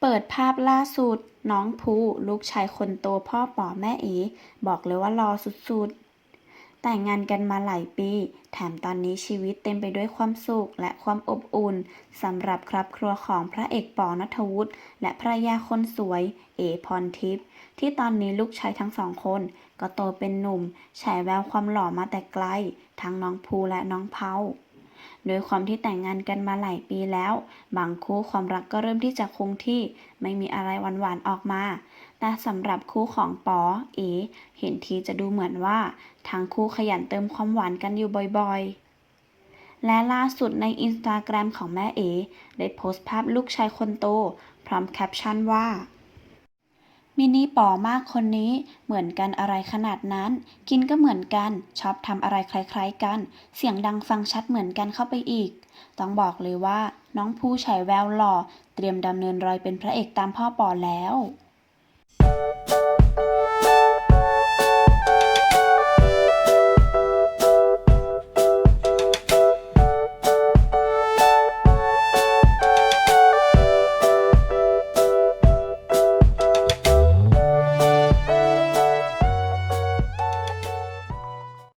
เปิดภาพล่าสุด น้องภูลูกชายคนโตพ่อป๋อแม่เอ๋บอกเลยว่ารอสุดๆ แต่งงานกันมาหลายปี แถมตอนนี้ชีวิตเต็มไปด้วยความสุขและความอบอุ่นสำหรับครอบครัวของพระเอกป๋อนัทวุฒิและภรรยาคนสวย เอ๋พรทิพย์ที่ตอนนี้ลูกชายทั้งสองคน ก็โตเป็นหนุ่มฉายแววความหล่อมาแต่ไกล ทั้งน้องภูและน้องเผา โดยความที่แต่งงานกันมาหลายปีแล้ว บางคู่ความรักก็เริ่มที่จะคงที่ ไม่มีอะไรหวานๆออกมา แต่สำหรับคู่ของปอเอ เห็นทีจะดูเหมือนว่าทั้งคู่ขยันเติมความหวานกันอยู่บ่อยๆและล่าสุดในอินสตาแกรมของแม่เอได้โพสต์ภาพลูกชายคนโต พร้อมแคปชั่นว่า มินิป๋อมากคนนี้เหมือนกันอะไรขนาดนั้น กินก็เหมือนกันชอบทำอะไรคล้ายๆกัน เสียงดังฟังชัดเหมือนกันเข้าไปอีก ต้องบอกเลยว่า น้องผู้ฉายแววหล่อ เตรียมดำเนินรอยเป็นพระเอกตามพ่อป๋อแล้ว